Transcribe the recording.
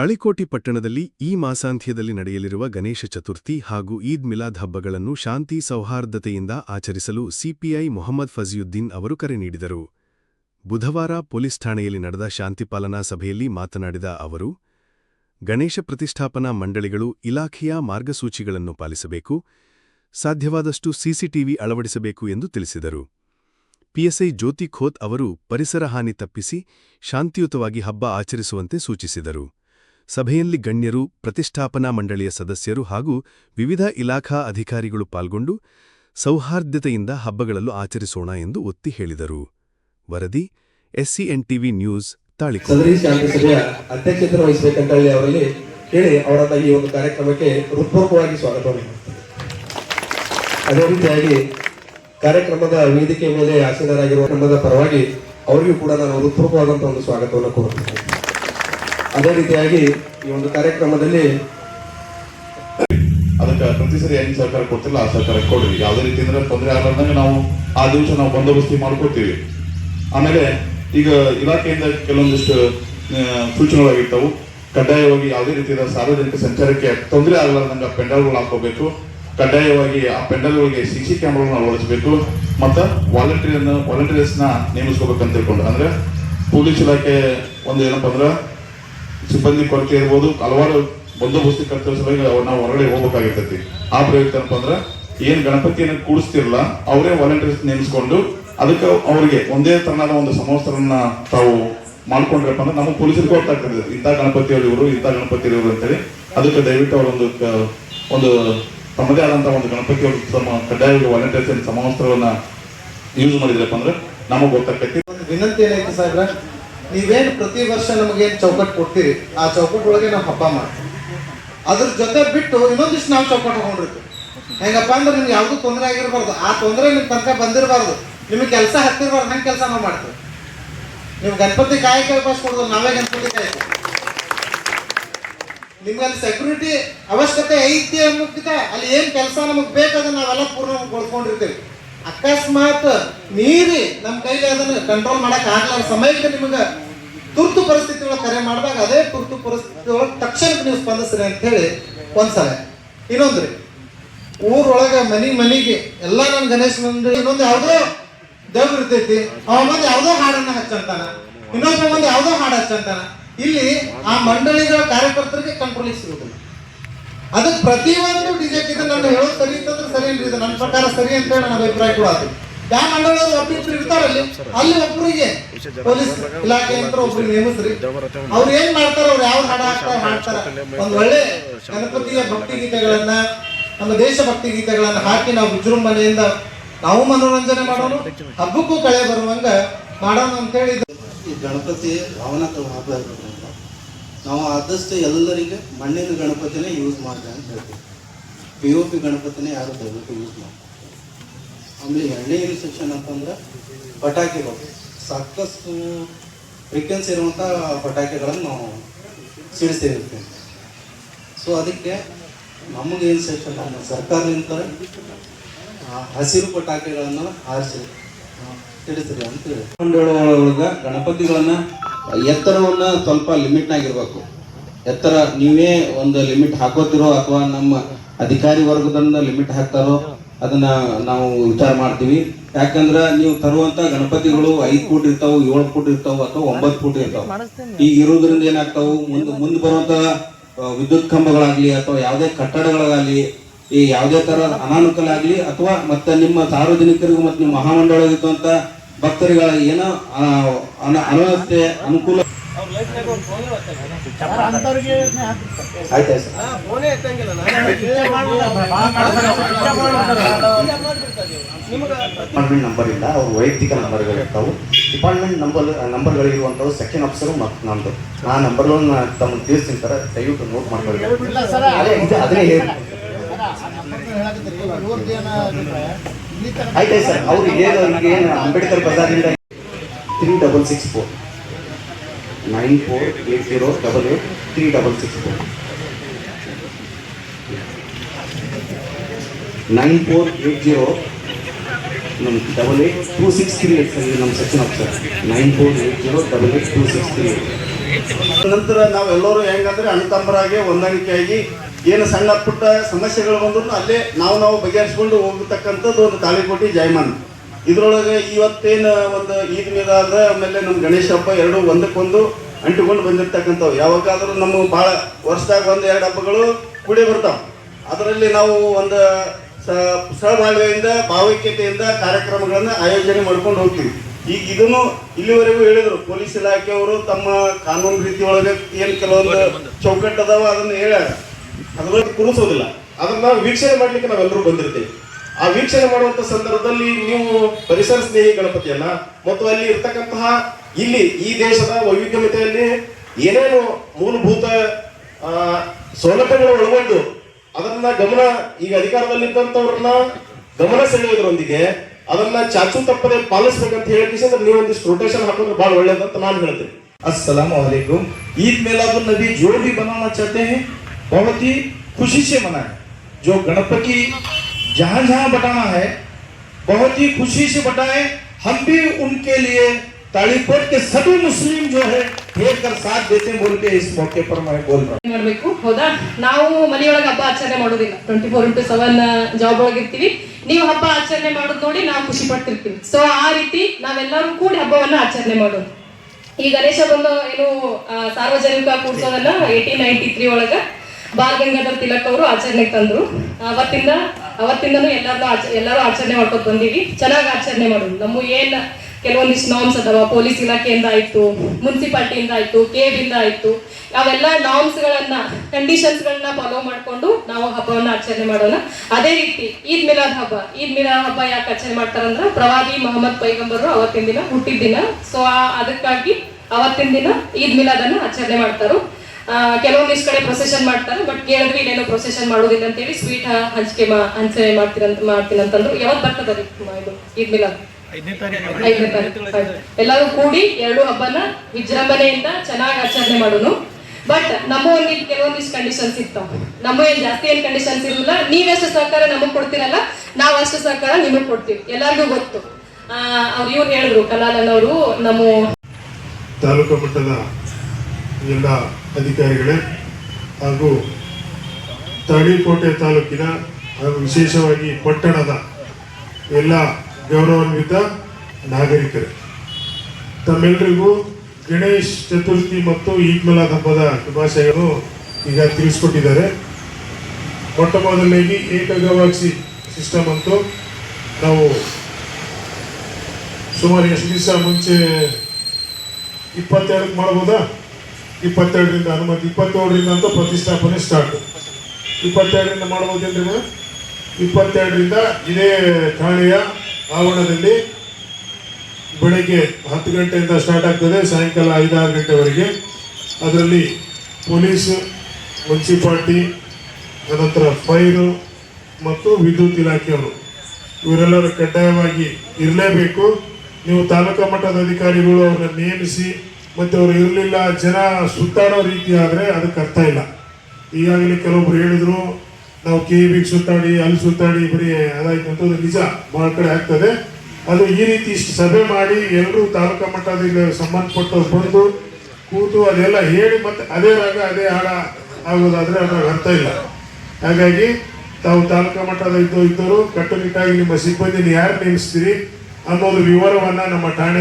ತಾಳಿಕೋಟಿ ಪಟ್ಟಣದಲ್ಲಿ ಈ ಮಾಸಾಂತ್ಯದಲ್ಲಿ ನಡೆಯಲಿರುವ ಗಣೇಶ ಚತುರ್ಥಿ ಹಾಗೂ ಈದ್ ಮಿಲಾದ್ ಹಬ್ಬಗಳನ್ನು ಶಾಂತಿ ಸೌಹಾರ್ದತೆಯಿಂದ ಆಚರಿಸಲು ಸಿಪಿಐ ಮೊಹಮ್ಮದ್ ಫಜಿಯುದ್ದೀನ್ ಅವರು ಕರೆ ನೀಡಿದರು. ಬುಧವಾರ ಪೊಲೀಸ್ ಠಾಣೆಯಲ್ಲಿ ನಡೆದ ಶಾಂತಿಪಾಲನಾ ಸಭೆಯಲ್ಲಿ ಮಾತನಾಡಿದ ಅವರು, ಗಣೇಶ ಪ್ರತಿಷ್ಠಾಪನಾ ಮಂಡಳಿಗಳು ಇಲಾಖೆಯ ಮಾರ್ಗಸೂಚಿಗಳನ್ನು ಪಾಲಿಸಬೇಕು, ಸಾಧ್ಯವಾದಷ್ಟು ಸಿಸಿಟಿವಿ ಅಳವಡಿಸಬೇಕು ಎಂದು ತಿಳಿಸಿದರು. ಪಿಎಸ್ಐ ಜ್ಯೋತಿ ಖೋತ್ ಅವರು ಪರಿಸರ ಹಾನಿ ತಪ್ಪಿಸಿ ಶಾಂತಿಯುತವಾಗಿ ಹಬ್ಬ ಆಚರಿಸುವಂತೆ ಸೂಚಿಸಿದರು. ಸಭೆಯಲ್ಲಿ ಗಣ್ಯರು, ಪ್ರತಿಷ್ಠಾಪನಾ ಮಂಡಳಿಯ ಸದಸ್ಯರು ಹಾಗೂ ವಿವಿಧ ಇಲಾಖಾ ಅಧಿಕಾರಿಗಳು ಪಾಲ್ಗೊಂಡು ಸೌಹಾರ್ದತೆಯಿಂದ ಹಬ್ಬಗಳಲ್ಲೂ ಆಚರಿಸೋಣ ಎಂದು ಒತ್ತಿ ಹೇಳಿದರು. ವರದಿ, ಎಸ್ಸಿಎನ್ಟಿವಿ ನ್ಯೂಸ್ ತಾಳಿಕೋ ಹೇಳಿ ಹೇಳಿ ಈ ಒಂದು ಕಾರ್ಯಕ್ರಮಕ್ಕೆ ಸ್ವಾಗತವನ್ನು. ಅದೇ ರೀತಿಯಾಗಿ ಕಾರ್ಯಕ್ರಮದ ವೇದಿಕೆ ಮೇಲೆ ಆಸೀನರಾಗಿರುವ ಕ್ರಮದ ಪರವಾಗಿ ಅವರಿಗೂ ಕೂಡ ನಾನು ಹೃತ್ಪೂರ್ವಕವಾದಂತಹ ಒಂದು ಸ್ವಾಗತವನ್ನು ಕೋರುತ್ತೇನೆ. ಅದೇ ರೀತಿಯಾಗಿ ಈ ಒಂದು ಕಾರ್ಯಕ್ರಮದಲ್ಲಿ ಅದಕ್ಕೆ ಪ್ರತಿ ಸರಿ ಹೆಂಗ್ ಸರ್ಕಾರ ಕೊಡ್ತಿಲ್ಲ, ಆ ಸರ್ಕಾರ ಕೊಡ್ರಿ. ಯಾವುದೇ ರೀತಿ ಅಂದ್ರೆ ತೊಂದರೆ ಆಗಲಾರ್ದಂಗೆ ನಾವು ಆ ದಿವಸ ನಾವು ಬಂದೋಬಸ್ತಿ ಮಾಡ್ಕೊತೀವಿ. ಆಮೇಲೆ ಈಗ ಇಲಾಖೆಯಿಂದ ಕೆಲವೊಂದಿಷ್ಟು ಸೂಚನೆಗಳಾಗಿರ್ತಾವೆ ಸೂಚನೆಗಳಾಗಿರ್ತಾವು. ಕಡ್ಡಾಯವಾಗಿ ಯಾವುದೇ ರೀತಿಯ ಸಾರ್ವಜನಿಕ ಸಂಚಾರಕ್ಕೆ ತೊಂದರೆ ಆಗಲಾರ್ದಂಗೆ ಪೆಂಡಲ್ಗಳು ಹಾಕೋಬೇಕು ಕಡ್ಡಾಯವಾಗಿ ಆ ಪೆಂಡಲ್ಗಳಿಗೆ ಸಿ ಸಿ ಕ್ಯಾಮ್ರಾಗಳನ್ನ ಅಳವಡಿಸಬೇಕು. ಮತ್ತು ವಾಲಂಟಿಯರ್ನ, ವಾಲಂಟಿಯರ್ಸ್ನ ನೇಮಿಸ್ಕೋಬೇಕಂತ ತಿಳ್ಕೊಂಡು. ಅಂದ್ರೆ ಪೊಲೀಸ್ ಇಲಾಖೆ ಒಂದು ಏನಪ್ಪ ಅಂದ್ರೆ ಸಿಬ್ಬಂದಿ ಕೊರತೆ ಇರ್ಬೋದು, ಹಲವಾರು ಬಂದೋಬಸ್ತಿ ಕರ್ತವ್ಯ ಸಲುವಾಗಿ ನಾವು ಹೊರಗಡೆ ಹೋಗ್ಬೇಕಾಗಿರ್ತೈತಿ. ಆ ಪ್ರಯುಕ್ತ ಏನಪ್ಪ ಅಂದ್ರೆ, ಏನ್ ಗಣಪತಿಯನ್ನು ಕೂಡಿಸ್ತಿರಲ್ಲ ಅವರೇ ವಾಲಂಟಿಯರ್ಸ್ ನೇಮಿಸ್ಕೊಂಡು ಅದಕ್ಕೆ ಅವರಿಗೆ ಒಂದೇ ತರನಾದ ಒಂದು ಸಮವಸ್ತ್ರನ್ನ ತಾವು ಮಾಡ್ಕೊಂಡ್ರಪ್ಪ ಅಂದ್ರೆ ನಮ್ಮ ಪೊಲೀಸರಿಗೂ ಗೊತ್ತಾಗ್ತದೆ ಇಂಥ ಗಣಪತಿಯವರು ಇವರು, ಇಂಥ ಗಣಪತಿ ಇವರು ಅಂತೇಳಿ. ಅದಕ್ಕೆ ದಯವಿಟ್ಟು ಅವರೊಂದು ಒಂದು ತಮ್ಮದೇ ಆದಂತಹ ಒಂದು ಗಣಪತಿಯವರು ತಮ್ಮ ಕಡ್ಡಾಯವಾಗಿ ವಾಲಂಟಿಯರ್ಸ್ ಸಮವಸ್ತ್ರವನ್ನ ಯೂಸ್ ಮಾಡಿದ್ರಪ್ಪ ಅಂದ್ರೆ, ನಮಗೆ ಗೊತ್ತಾಗ್ತೈತಿ. ವಿನಂತಿ ಏನೈತೆ ಸಾಹೇಬ್ರ? ನೀವೇನು ಪ್ರತಿ ವರ್ಷ ನಮಗೇನು ಚೌಕಟ್ಟು ಕೊಡ್ತೀರಿ, ಆ ಚೌಕಟ್ಟು ಒಳಗೆ ನಾವು ಹಬ್ಬ ಮಾಡ್ತೀವಿ. ಅದ್ರ ಜೊತೆ ಬಿಟ್ಟು ಇನ್ನೊಂದಿಷ್ಟು ನಾವು ಚೌಕಟ್ಟು ತಗೊಂಡಿರ್ತೀವಿ. ಹೆಂಗಪ್ಪ ಅಂದ್ರೆ ನಿಮ್ಗೆ ಯಾವುದೂ ತೊಂದರೆ ಆಗಿರಬಾರ್ದು. ಆ ತೊಂದರೆ ನಿಮ್ಮ ತನಕ ಬಂದಿರಬಾರ್ದು. ನಿಮ್ಗೆ ಕೆಲಸ ಹತ್ತಿರಬಾರ್ದು, ಹಂಗೆ ಕೆಲಸ ನಾವು ಮಾಡ್ತೀವಿ. ನೀವು ಗಣಪತಿ ಕಾಯಕ ಬಸ್ ಕೊಡೋದು, ನಾವೇ ಗಣಪತಿ ಕಾಯಕ ನಿಮ್ಗೆ ಅಲ್ಲಿ ಸೆಕ್ಯೂರಿಟಿ ಅವಶ್ಯಕತೆ ಐತಿ ಅನ್ನೋಕ್ಕಿಂತ ಅಲ್ಲಿ ಏನು ಕೆಲಸ ನಮಗೆ ಬೇಕಾದ್ರೆ ನಾವೆಲ್ಲ ಪೂರ್ಣಗೊಳಿಸ್ಕೊಂಡಿರ್ತೀವಿ ಅಕಸ್ಮಾತ್ ಮೀರಿ ನಮ್ಮ ಕೈಲಿ ಅದನ್ನ ಕಂಟ್ರೋಲ್ ಮಾಡಕ್ ಆಗಲ್ಲ ಸಮಯಕ್ಕೆ ನಿಮಗೆ ತುರ್ತು ಪರಿಸ್ಥಿತಿ ಒಳಗೆ ಕರೆ ಮಾಡಿದಾಗ ಅದೇ ತುರ್ತು ಪರಿಸ್ಥಿತಿ ಒಳಗೆ ತಕ್ಷಣಕ್ಕೆ ನೀವು ಸ್ಪಂದಿಸ್ರಿ ಅಂತ ಹೇಳಿ ಒಂದ್ಸಲ ಇನ್ನೊಂದ್ರಿ, ಊರೊಳಗೆ ಮನಿ ಮನಿಗೆ ಎಲ್ಲ ನನ್ನ ಗಣೇಶ ಮಂದಿರ ಇನ್ನೊಂದು ಯಾವುದೋ ದೇವ್ರು ಇರ್ತೈತಿ ಅವ ಮಂದಿ ಯಾವುದೋ ಹಾಡನ್ನ ಹಚ್ಚಂತಾನ, ಇನ್ನೊಬ್ಬ ಮಂದಿ ಯಾವುದೋ ಹಾಡು ಹಚ್ಚಂತಾನ. ಇಲ್ಲಿ ಆ ಮಂಡಳಿಗಳ ಕಾರ್ಯಕರ್ತರಿಗೆ ಕಂಟ್ರೋಲಿಗೆ ಸಿಗುದಿಲ್ಲ. ಅದಕ್ಕೆ ಪ್ರತಿಯೊಂದು ಡಿಜೆ ಇದು ನಾನು ಹೇಳೋದು ಸರಿ ಅಂತಂದ್ರೆ ಸರಿ ಇಲ್ರಿ ಇದು ನನ್ನ ಪ್ರಕಾರ ಸರಿ ಅಂತ ಹೇಳಿ ನನ್ನ ಅಭಿಪ್ರಾಯ ಕೂಡ ಅದು. ಯಾವ ಮಂಡಳಿಯವರು ಒಬ್ಬಿಬ್ರು ಇರ್ತಾರಲ್ಲಿ, ಅಲ್ಲಿ ಒಬ್ಬರಿಗೆ ಪೊಲೀಸ್ ಇಲಾಖೆ ಅಂತ ಒಬ್ರು ನೇಮಿಸ್ರಿ. ಅವ್ರು ಏನ್ ಮಾಡ್ತಾರೆ ಅವ್ರು ಯಾವ ಹಾಡ ಹಾಕ್ತಾರ ಹಾಡ್ತಾರ. ಒಂದು ಒಳ್ಳೆ ಗಣಪತಿಯ ಭಕ್ತಿ ಗೀತೆಗಳನ್ನ, ನಮ್ಮ ದೇಶಭಕ್ತಿ ಗೀತೆಗಳನ್ನ ಹಾಕಿ ನಾವು ವಿಜೃಂಭಣೆಯಿಂದ ನಾವು ಮನೋರಂಜನೆ ಮಾಡೋಣ ಹಬ್ಬಕ್ಕೂ ಕಳೆ ಬರುವಂಗ ಮಾಡೋಣ ಅಂತ ಹೇಳಿ ಈ ಗಣಪತಿ ಭಾವನಾತ್ಮಕ ಹಬ್ಬ ನಾವು ಆದಷ್ಟು ಎಲ್ಲರಿಗೆ ಮಣ್ಣಿನ ಗಣಪತಿನೇ ಯೂಸ್ ಮಾಡಿದೆ ಅಂತ ಹೇಳ್ತೀವಿ. ಪಿ ಓ ಪಿ ಗಣಪತಿನೇ ಯಾರು ದಯವಿಟ್ಟು ಯೂಸ್ ಮಾಡಿ ಆಮೇಲೆ ಎರಡನೇ ಇನ್ಸ್ಟ್ರಕ್ಷನ್ ಅಂತಂದ್ರೆ ಪಟಾಕಿಗಳು ಸಾಕಷ್ಟು ಫ್ರೀಕ್ವೆನ್ಸಿ ಇರುವಂಥ ಪಟಾಕಿಗಳನ್ನು ನಾವು ಸಿಡಿಸಿರ್ತೀವಿ ಸೊ ಅದಕ್ಕೆ ನಮಗೆ ಏನು ಸೆಕ್ಷನ್ ನಮ್ಮ ಸರ್ಕಾರದಿಂದ ಹಸಿರು ಪಟಾಕಿಗಳನ್ನು ಹಾರಿಸಿ ತಿಳಿಸ್ರಿ ಅಂತ ಹೇಳಿ. ಗಣಪತಿಗಳನ್ನ ಎತ್ತರವನ್ನ ಸ್ವಲ್ಪ ಲಿಮಿಟ್ನಾಗಿರ್ಬೇಕು ಎತ್ತರ, ನೀವೇ ಒಂದು ಲಿಮಿಟ್ ಹಾಕೋತಿರೋ ಅಥವಾ ನಮ್ಮ ಅಧಿಕಾರಿ ವರ್ಗದಿಂದ ಲಿಮಿಟ್ ಹಾಕ್ತಾರೋ ಅದನ್ನ ನಾವು ವಿಚಾರ ಮಾಡ್ತೀವಿ. ಯಾಕಂದ್ರೆ ನೀವು ತರುವಂತ ಗಣಪತಿಗಳು ಐದು ಫೂಟ್ ಇರ್ತಾವ, ಏಳು ಫೂಟ್ ಇರ್ತಾವ ಅಥವಾ ಒಂಬತ್ತು ಫೂಟ್ ಇರ್ತಾವ. ಈಗ ಇರೋದ್ರಿಂದ ಏನಾಗ್ತಾವು? ಮುಂದೆ ಮುಂದೆ ಬರುವಂತ ವಿದ್ಯುತ್ ಕಂಬಗಳಾಗ್ಲಿ ಅಥವಾ ಯಾವುದೇ ಕಟ್ಟಡಗಳಾಗಲಿ, ಈ ಯಾವುದೇ ತರ ಅನಾನುಕೂಲ ಆಗಲಿ ಅಥವಾ ಮತ್ತೆ ನಿಮ್ಮ ಸಾರ್ವಜನಿಕರಿಗೂ ಮತ್ತು ನಿಮ್ಮ ಮಹಾಮಂಡಳವಾಗಿದ್ದಂತ ಭಕ್ತರಿಗಳ ಏನೋ ಅನವಸ್ಥೆ ಅನುಕೂಲ ಆಯ್ತಾ ಸರ್ ಡಿಪಾರ್ಟ್ಮೆಂಟ್ ನಂಬರ್ ಇಲ್ಲ ಅವ್ರ ವೈಯಕ್ತಿಕ ನಂಬರ್ಗಳು ಇರ್ತಾವೆ ಡಿಪಾರ್ಟ್ಮೆಂಟ್ ನಂಬರ್ ನಂಬರ್ಗಳಿರುವಂಥವು ಸೆಕೆಂಡ್ ಆಫೀಸರು ಮತ್ತು ನಮ್ಮದು ಆ ನಂಬರ್ಗಳನ್ನ ತಮ್ಮ ತಿಳಿಸ್ತೀನಿ ಸರ್ ದಯವಿಟ್ಟು ನೋಟ್ ಮಾಡ್ಕೊಳ್ಳಿ ಅದೇ ಅದೇ ಹೇಳಿ ಆಯ್ತಾಯ್ತು ಸರ್, ಅವ್ರು ಏನು ಈಗ ಏನು, Ambedkar ಬಜಾರಿಂದ three double six four nine four eight zero double eight three double six four nine four eight zero ನಮ್ಮ double eight two six three eight sir ನಮ್ಮ section officer nine four eight zero double eight two six three eight ನಂತರ ನಾವೆಲ್ಲರೂ ಹೆಂಗಂದ್ರೆ ಅಣ್ಣತಮ್ಮರಾಗಿ ಹೊಂದಾಣಿಕೆಯಾಗಿ ಏನು ಸಣ್ಣ ಪುಟ್ಟ ಸಮಸ್ಯೆಗಳು ಬಂದ್ರು ಅಲ್ಲೇ ನಾವು ನಾವು ಬಗೆಹರಿಸ್ಕೊಂಡು ಹೋಗತಕ್ಕಂಥದ್ದು ಒಂದು ತಾಳಿಕೋಟಿ ಜಾಯಮಾನ. ಇದರೊಳಗೆ ಇವತ್ತೇನು ಒಂದು ಈದ್ ಮಿಲಾದ ಆಮೇಲೆ ನಮ್ಮ ಗಣೇಶ ಹಬ್ಬ ಎರಡು ಒಂದಕ್ಕೊಂದು ಅಂಟಿಕೊಂಡು ಬಂದಿರ್ತಕ್ಕಂಥವು. ಯಾವಾಗಾದರೂ ನಮ್ಮ ಭಾಳ ವರ್ಷದಾಗ ಒಂದು ಎರಡು ಹಬ್ಬಗಳು ಕೂಡಿ ಬರ್ತಾವೆ. ಅದರಲ್ಲಿ ನಾವು ಒಂದು ಸಹಬಾಳ್ವೆಯಿಂದ ಭಾವೈಕ್ಯತೆಯಿಂದ ಕಾರ್ಯಕ್ರಮಗಳನ್ನು ಆಯೋಜನೆ ಮಾಡ್ಕೊಂಡು ಹೋಗ್ತೀವಿ. ಈಗ ಇದನ್ನು ಇಲ್ಲಿವರೆಗೂ ಹೇಳಿದ್ರು. ಪೊಲೀಸ್ ಇಲಾಖೆಯವರು ತಮ್ಮ ಕಾನೂನು ರೀತಿಯೊಳಗೆ ಏನು ಏನ್ ಕೆಲವೊಂದು ಚೌಕಟ್ಟು ಅದಾವ ಅದನ್ನ ಹೇಳ್ಯಾರ. ಅದನ್ನ ಕುಣಿಸೋದಿಲ್ಲ ಅದನ್ನ ವೀಕ್ಷಣೆ ಮಾಡ್ಲಿಕ್ಕೆ ನಾವೆಲ್ಲರೂ ಬಂದಿರ್ತೀವಿ. ಆ ವೀಕ್ಷಣೆ ಮಾಡುವಂತ ಸಂದರ್ಭದಲ್ಲಿ ನೀವು ಪರಿಸರ ಸ್ನೇಹಿ ಗಣಪತಿಯನ್ನ ಮತ್ತು ಅಲ್ಲಿ ಇರ್ತಕ್ಕಂತಹ ಇಲ್ಲಿ ಈ ದೇಶದ ವೈವಿಧ್ಯಮತೆಯಲ್ಲಿ ಏನೇನು ಮೂಲಭೂತ ಸೌಲಭ್ಯಗಳು ಒಳಗೊಂಡು ಅದನ್ನ ಗಮನ ಈಗ ಅಧಿಕಾರದಲ್ಲಿದ್ದಂಥವ್ರನ್ನ ಗಮನ ಸೆಳೆಯೋದ್ರೊಂದಿಗೆ ಅದನ್ನ ಚಾಚು ತಪ್ಪದೆ ಪಾಲಿಸ್ಬೇಕಂತ ಹೇಳಿದ್ರೆ ನೀವೊಂದಿಷ್ಟು ರೊಟೇಷನ್ ಹಾಕೊಂಡ್ರೆ ಬಹಳ ಒಳ್ಳೇದಂತ ನಾನು ಹೇಳ್ತೇನೆ. ಅಸ್ಸಲಾಮ್ ವಲೈಕುಮ್ ಈದ್ ಮೇಲಾದ್ರೂ ನದಿ ಜೋಡಿ ಬನಾನ ಚಾತೆ बहुत ही खुशी से मनाएं जो गणपति जहां जहां बटाना है बहुत ही खुशी से बटाएं हम भी उनके लिए तालीकोट के सभी मुस्लिम जो है घेर कर साथ देते हैं बोल के इस मौके पर मैं बोल रहा हूं ಮಾಡ್ಬೇಕು ಹೌದಾ ನಾವು ಮನೆಯೊಳಗೆ ಹಬ್ಬ ಆಚರಣೆ ಮಾಡೋದಿಲ್ಲ twenty four into seven job ಒಳಗೆ ಇರ್ತೀವಿ ನೀವು ಹಬ್ಬ ಆಚರಣೆ ಮಾಡೋದು ನೋಡಿ ನಾವು ಖುಷಿ ಪಡ್ತಿರ್ತೀವಿ ಸೊ ಆ ರೀತಿ ನಾವೆಲ್ಲರೂ ಕೂಡಿ ಹಬ್ಬವನ್ನ ಆಚರಣೆ ಮಾಡೋದು ಈ ಗಣೇಶ ಬಂದು ಏನು ಆ, ಸಾರ್ವಜನಿಕ ಕೂಡ್ಸೋದನ್ನ ಏಯ್ಟೀನ್ ನೈನ್ಟಿ ತ್ರೀ ಒಳಗ ಬಾಲ್ ಗಂಗಾಧರ್ ತಿಲಕ್ ಅವರು ಆಚರಣೆಗೆ ತಂದರು. ಅವತ್ತಿಂದ, ಅವತ್ತಿಂದನೂ ಎಲ್ಲಾರು ಆಚ, ಎಲ್ಲರೂ ಆಚರಣೆ ಮಾಡ್ಕೊತ ಬಂದೀವಿ. ಚೆನ್ನಾಗಿ ಆಚರಣೆ ಮಾಡೋದು ನಮ್ಮ ಏನ್ ಕೆಲವೊಂದಿಷ್ಟು ನಾಮ್ಸ್ ಅದಾವ? ಪೊಲೀಸ್ ಇಲಾಖೆಯಿಂದ ಆಯಿತು, ಮುನ್ಸಿಪಾಲ್ಟಿಯಿಂದ ಆಯಿತು, ಕೇಬಿಂದ ಆಯ್ತು. ಅವೆಲ್ಲ ನಾರ್ಮ್ಸ್ ಗಳನ್ನ ಕಂಡೀಷನ್ಸ್ ಗಳನ್ನ ಫಾಲೋ ಮಾಡ್ಕೊಂಡು ನಾವು ಹಬ್ಬವನ್ನ ಆಚರಣೆ ಮಾಡೋಣ. ಅದೇ ರೀತಿ ಈದ್ ಮಿಲಾದ್ ಹಬ್ಬ. ಈದ್ ಮಿಲಾದ್ ಹಬ್ಬ ಯಾಕೆ ಆಚರಣೆ ಮಾಡ್ತಾರಂದ್ರ ಪ್ರವಾದಿ ಮೊಹಮ್ಮದ್ ಪೈಗಂಬರು ಅವತ್ತಿನ ದಿನ ಹುಟ್ಟಿದ ದಿನ. ಸೊ ಅದಕ್ಕಾಗಿ ಅವತ್ತಿನ ದಿನ ಈದ್ ಮಿಲಾದನ್ನು ಆಚರಣೆ ಮಾಡ್ತಾರೋ. ಕೆಲವೊಂದಿಷ್ಟು ಕಡೆ ಪ್ರೊಸೆಷನ್ ಮಾಡ್ತಾರೆ ಬಟ್ ಕೇಳಿದ್ರೆ ಇಲ್ಲೇನೋ ಪ್ರೊಸೆಷನ್ ಮಾಡೋದಿಲ್ಲ ಅಂತೇಳಿ ಸ್ವೀಟ್ ಹಂಚಿಕೆ ಮಾ ಹಂಚನೆ ಮಾಡ್ತೀರಂತ ಮಾಡ್ತೀನಿ ಅಂತಂದ್ರು ಯಾವತ್ತು ಬರ್ತದ ರೀ ಇದು ಈದ್ ಮಿಲಾದ್? ಐದನೇ ತಾರೀಕು ಆಯ್ತು. ಎಲ್ಲರೂ ಕೂಡಿ ಎರಡು ಹಬ್ಬನ ವಿಜೃಂಭಣೆಯಿಂದ ಚೆನ್ನಾಗಿ ಆಚರಣೆ ಮಾಡೋನು. ಬಟ್ ನಮ್ಮ ಒಂದು ಕೆಲವೊಂದಿಷ್ಟು ಕಂಡೀಷನ್ಸ್ ಇರ್ತಾವ. ನಮ್ಮ ಏನ್ ಜಾಸ್ತಿ ಏನ್ ಕಂಡೀಷನ್ಸ್ ಇರಲಿಲ್ಲ ನೀವೆಷ್ಟು ಸಹಕಾರ ನಮಗ್ ಕೊಡ್ತೀರಲ್ಲ ನಾವ್ ಅಷ್ಟು ಸಹಕಾರ ನಿಮಗ್ ಕೊಡ್ತೀವಿ. ಎಲ್ಲರಿಗೂ ಗೊತ್ತು. ಆ, ಅವ್ರು ಇವ್ರು ಹೇಳಿದ್ರು ಕಲಾಲನ್ ಅವರು ನಮ್ಮ ತಾಲೂಕು ಮಟ್ಟದ ಎಲ್ಲ ಅಧಿಕಾರಿಗಳೇ ಹಾಗೂ ತಾಳಿಕೋಟೆ ತಾಲೂಕಿನ ಹಾಗೂ ವಿಶೇಷವಾಗಿ ಪಟ್ಟಣದ ಎಲ್ಲ ಗೌರವಾನ್ವಿತ ನಾಗರಿಕರು. ತಮ್ಮೆಲ್ಲರಿಗೂ ಗಣೇಶ್ ಚತುರ್ಥಿ ಮತ್ತು ಈದ್ ಮಿಲಾದ್ ಹಬ್ಬದ ಶುಭಾಶಯಗಳು ಈಗ ತಿಳಿಸ್ಕೊಟ್ಟಿದ್ದಾರೆ. ಮೊಟ್ಟ ಮೊದಲನೇಗಿ ಏಕಗವಾಕ್ಷಿ ಸಿಸ್ಟಮ್ ಅಂತೂ ನಾವು ಸುಮಾರು ಎಷ್ಟು ದಿವಸ ಮುಂಚೆ ಇಪ್ಪತ್ತೆರಡಕ್ಕೆ ಮಾಡ್ಬೋದಾ? ಇಪ್ಪತ್ತೆರಡರಿಂದ ಅನುಮತಿ ಇಪ್ಪತ್ತೇಳರಿಂದ ಅಂತ ಪ್ರತಿಷ್ಠಾಪನೆ ಸ್ಟಾರ್ಟ್ ಇಪ್ಪತ್ತೆರಡರಿಂದ ಮಾಡ್ಬೋದೇನ್ರಿ ಇಪ್ಪತ್ತೆರಡರಿಂದ ಇದೇ ಠಾಣೆಯ ಆವರಣದಲ್ಲಿ ಬೆಳಗ್ಗೆ ಹತ್ತು ಗಂಟೆಯಿಂದ ಸ್ಟಾರ್ಟ್ ಆಗ್ತದೆ, ಸಾಯಂಕಾಲ ಐದಾರು ಗಂಟೆವರೆಗೆ. ಅದರಲ್ಲಿ ಪೊಲೀಸ್, ಮುನ್ಸಿಪಾಲ್ಟಿ, ಅನಂತರ ಫೈರು ಮತ್ತು ವಿದ್ಯುತ್ ಇಲಾಖೆಯವರು ಇವರೆಲ್ಲರೂ ಕಡ್ಡಾಯವಾಗಿ ಇರಲೇಬೇಕು. ನೀವು ತಾಲೂಕಾ ಮಟ್ಟದ ಅಧಿಕಾರಿಗಳು ಅವರನ್ನು ನೇಮಿಸಿ ಮತ್ತೆ ಅವರು ಇರಲಿಲ್ಲ, ಜನ ಸುತ್ತಾಡೋ ರೀತಿ ಆದರೆ ಅದಕ್ಕೆ ಅರ್ಥ ಇಲ್ಲ. ಈಗಾಗಲೇ ಕೆಲವೊಬ್ರು ಹೇಳಿದ್ರು, ನಾವು ಕೆ ಬಿಗೆ ಸುತ್ತಾಡಿ, ಅಲ್ಲಿ ಸುತ್ತಾಡಿ, ಬರೀ ಅದಾಯ್ತು ಅಂತ ನಿಜ ಬಹಳ ಕಡೆ ಆಗ್ತದೆ. ಅದು ಈ ರೀತಿ ಇಷ್ಟು ಸಭೆ ಮಾಡಿ ಎಲ್ಲರೂ ತಾಲೂಕಾ ಮಟ್ಟದಲ್ಲಿ ಸಂಬಂಧಪಟ್ಟವ್ರು ಬಂದು ಕೂತು ಅದೆಲ್ಲ ಹೇಳಿ ಮತ್ತೆ ಅದೇ ರಾಗ, ಅದೇ ಹಾಡ ಆಗೋದಾದರೆ ಅದ್ರಾಗ ಅರ್ಥ ಇಲ್ಲ. ಹಾಗಾಗಿ ತಾವು ತಾಲೂಕಾ ಮಟ್ಟದ ಇದ್ದು ಇದ್ದವರು ಕಟ್ಟುನಿಟ್ಟಾಗಿ ನಿಮ್ಮ ಸಿಬ್ಬಂದಿನ ಯಾರು ನೇಮಿಸ್ತೀರಿ ಅನ್ನೋದು ವಿವರವನ್ನ ನಮ್ಮ ಠಾಣೆ